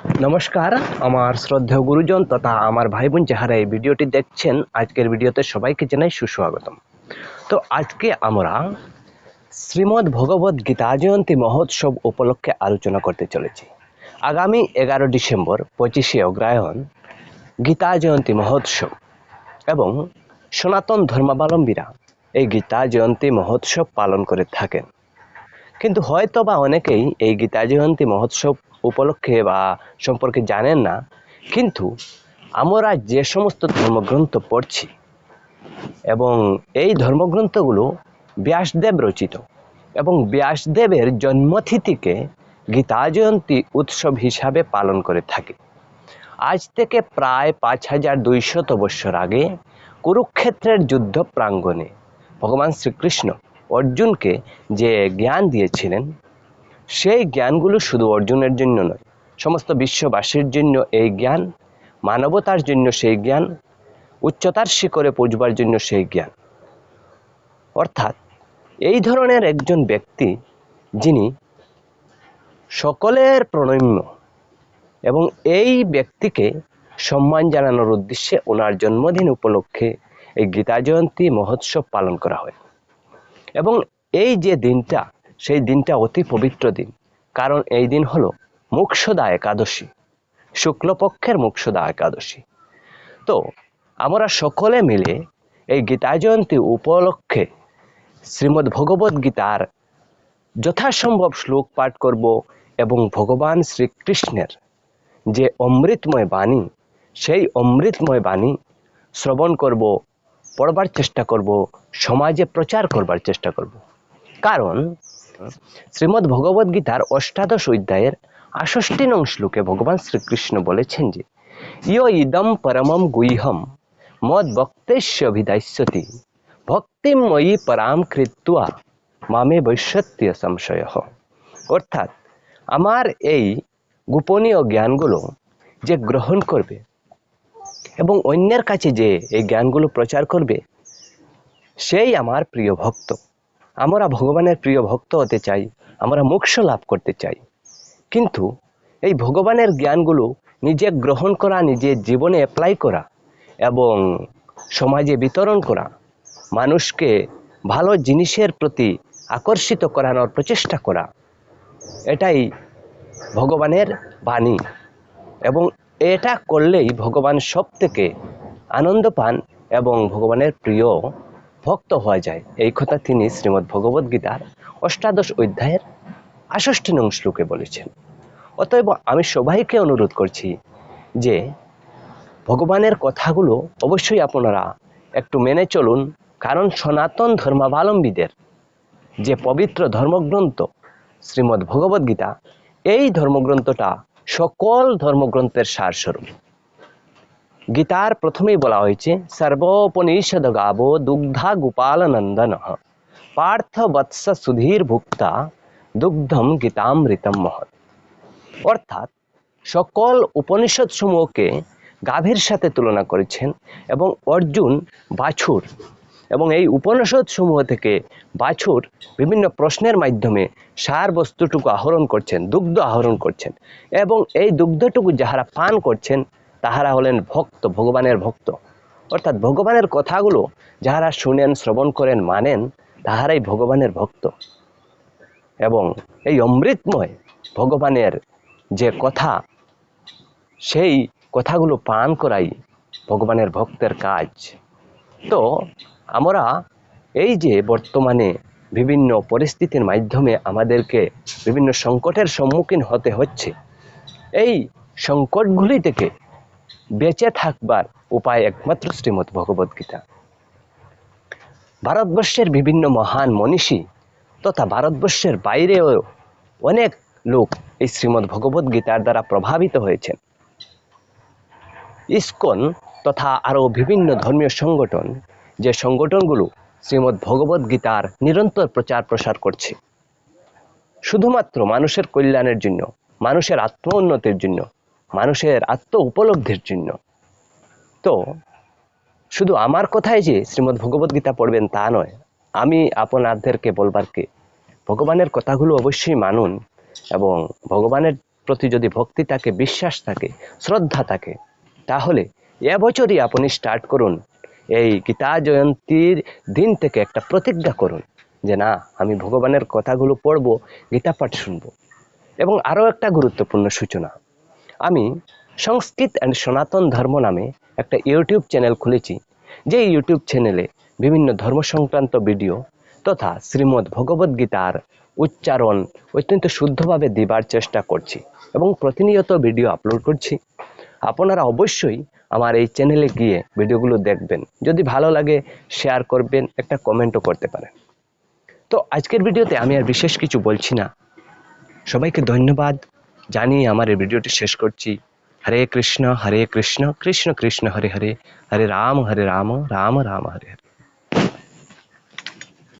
নমস্কার, আমার শ্রদ্ধেয় গুরুজন তথা আমার ভাই বোন যাহারা এই ভিডিওটি দেখছেন, আজকের ভিডিওতে সবাইকে জানাই সুস্বাগতম। তো আজকে আমরা শ্রীমদ্ ভগবত গীতা জয়ন্তী মহোৎসব উপলক্ষে আলোচনা করতে চলেছি। আগামী এগারো ডিসেম্বর পঁচিশে অগ্রায়ণ গীতা জয়ন্তী মহোৎসব এবং সনাতন ধর্মাবলম্বীরা এই গীতা জয়ন্তী মহোৎসব পালন করে থাকেন। কিন্তু হয়তো বা অনেকেই এই গীতা জয়ন্তী মহোৎসব উপলক্ষে বা সম্পর্কে জানেন না, কিন্তু আমরা যে সমস্ত ধর্মগ্রন্থ পড়ছি এবং এই ধর্মগ্রন্থগুলো ব্যাসদেব রচিত এবং ব্যাসদেবের জন্মতিথিকে গীতা জয়ন্তী উৎসব হিসাবে পালন করে থাকে। আজ থেকে প্রায় পাঁচ হাজার দুইশত বৎসর আগে কুরুক্ষেত্রের যুদ্ধ প্রাঙ্গণে ভগবান শ্রীকৃষ্ণ অর্জুনকে যে জ্ঞান দিয়েছিলেন সেই জ্ঞানগুলো শুধু অর্জুনের জন্য নয়, সমস্ত বিশ্ববাসীর জন্য এই জ্ঞান, মানবতার জন্য সেই জ্ঞান, উচ্চতার শিখরে পৌঁছবার জন্য সেই জ্ঞান। অর্থাৎ এই ধরনের একজন ব্যক্তি, যিনি সকলের প্রণম্য এবং এই ব্যক্তিকে সম্মান জানানোর উদ্দেশ্যে ওনার জন্মদিন উপলক্ষে এই গীতা জয়ন্তী মহোৎসব পালন করা হয়। এবং এই যে দিনটা সেই দিনটা অতি পবিত্র দিন। কারণ এই দিন হল মুক্ষদা একাদশী। শুক্লপক্ষের মুক্ষদা একাদশী। তো, আমরা সকলে মিলে এই গীতা জয়ন্তী উপলক্ষে শ্রীমদ্ ভগবদ গীতার যথাসম্ভব শ্লোক পাঠ করব এবং ভগবান শ্রীকৃষ্ণের যে অমৃতময় বাণী, সেই অমৃতময় বাণী শ্রবণ করব, পড়বার চেষ্টা করব, সমাজে প্রচার করবার চেষ্টা করব। কারণ শ্রীমদ্ ভগবদ গীতার অষ্টাদশ অধ্যায়ের আষষ্টি নং শ্লোকে ভগবান শ্রীকৃষ্ণ বলেছেন যে, ইয় ইদম পরমম গুহ্যম মদ বক্তেশ্য অভিদাস্যতি ভক্তিময়ী পরাম কৃত্বা, মামে বৈশ্যত্য সংশয়। অর্থাৎ, আমার এই গোপনীয় জ্ঞানগুলো যে গ্রহণ করবে এবং অন্যের কাছে যে এই জ্ঞানগুলো প্রচার করবে, সেই আমার প্রিয় ভক্ত। আমরা ভগবানের প্রিয় ভক্ত হতে চাই, আমরা মোক্ষ লাভ করতে চাই। কিন্তু এই ভগবানের জ্ঞানগুলো নিজে গ্রহণ করা নিজের জীবনে অ্যাপ্লাই করা এবং সমাজে বিতরণ করা, মানুষকে ভালো জিনিসের প্রতি আকর্ষিত করানোর প্রচেষ্টা করা, এটাই ভগবানের বাণী। এবং এটা করলেই ভগবান সব থেকে আনন্দ পান এবং ভগবানের প্রিয় ভক্ত হওয়া যায়। এই কথা তিনি শ্রীমদ্ ভগবদ গীতার অষ্টাদশ অধ্যায়ের আষষ্টি নং শ্লোকে বলেছেন। অতএব আমি সবাইকে অনুরোধ করছি যে ভগবানের কথাগুলো অবশ্যই আপনারা একটু মেনে চলুন, কারণ সনাতন ধর্মাবলম্বীদের যে পবিত্র ধর্মগ্রন্থ শ্রীমদ্ ভগবদ্গীতা এই ধর্মগ্রন্থটা সকল ধর্মগ্রন্থের সারস্বরূপ। গীতার প্রথমেই বলা হয়েছে সর্বোপনিষদ গাবো দুগ্ধা গোপাল নন্দন পার্থ বৎস সুধীর ভুক্তা দুগ্ধম গীতামৃতম মহৎ। অর্থাৎ সকল উপনিষদ সমূহকে গাভীর সাথে তুলনা করেছেন এবং অর্জুন বাছুর এবং এই উপনিষদ সমূহ থেকে বাছুর বিভিন্ন প্রশ্নের মাধ্যমে সার বস্তুটুকু আহরণ করছেন, দুগ্ধ আহরণ করছেন এবং এই দুগ্ধটুকু যাহারা পান করছেন তাহারা হলেন ভক্ত, ভগবানের ভক্ত। অর্থাৎ ভগবানের কথাগুলো যাহারা শুনেন, শ্রবণ করেন, মানেন, তাহারাই ভগবানের ভক্ত। এবং এই অমৃতময় ভগবানের যে কথা, সেই কথাগুলো পান করাই ভগবানের ভক্তের কাজ। তো আমরা এই যে বর্তমানে বিভিন্ন পরিস্থিতির মাধ্যমে আমাদেরকে বিভিন্ন সংকটের সম্মুখীন হতে হচ্ছে, এই সংকটগুলি থেকে বেঁচে থাকবার উপায় একমাত্র শ্রীমদ্ ভগবদ্গীতা ভারতবর্ষের বিভিন্ন মহান মনীষী তথা ভারতবর্ষের বাইরেও অনেক লোক এই শ্রীমদ্ ভগবদ গীতার দ্বারা প্রভাবিত হয়েছেন। ইস্কন তথা আরও বিভিন্ন ধর্মীয় সংগঠন যে সংগঠনগুলো শ্রীমদ্ ভগবদ গীতার নিরন্তর প্রচার প্রসার করছে। শুধুমাত্র মানুষের কল্যাণের জন্য, মানুষের আত্ম উন্নতির জন্য মানুষের আত্ম উপলব্ধির জন্য। তো, শুধু আমার কথাই যে শ্রীমদ্ ভগবদ গীতা পড়বেন তা নয়, আমি আপনাদেরকে বলবার কে, ভগবানের কথাগুলো অবশ্যই মানুন এবং ভগবানের প্রতি যদি ভক্তি থাকে, বিশ্বাস থাকে, শ্রদ্ধা থাকে, তাহলে এবছরই আপনি স্টার্ট করুন, এই গীতা জয়ন্তীর দিন থেকে একটা প্রতিজ্ঞা করুন যে না, আমি ভগবানের কথাগুলো পড়ব, গীতা পাঠ শুনব। এবং আরও একটা গুরুত্বপূর্ণ সূচনা আমি সংস্কৃত অ্যান্ড সনাতন ধর্ম নামে একটা ইউটিউব চ্যানেল খুলেছি। যে ইউটিউব চ্যানেলে বিভিন্ন ধর্ম সংক্রান্ত ভিডিও তথা শ্রীমদ্ ভগবদ্ গীতার উচ্চারণ অত্যন্ত শুদ্ধভাবে দিবার চেষ্টা করছি এবং প্রতিনিয়ত ভিডিও আপলোড করছি। আপনারা অবশ্যই আমার এই চ্যানেলে গিয়ে ভিডিওগুলো দেখবেন। যদি ভালো লাগে শেয়ার করবেন, একটা কমেন্টও করতে পারেন। তো আজকের ভিডিওতে আমি আর বিশেষ কিছু বলছি না। সবাইকে ধন্যবাদ। জানিয়ে আমার এই ভিডিওটি শেষ করছি। হরে কৃষ্ণ হরে কৃষ্ণ কৃষ্ণ কৃষ্ণ, হরে হরে। হরে রাম হরে রাম রাম রাম, হরে হরে।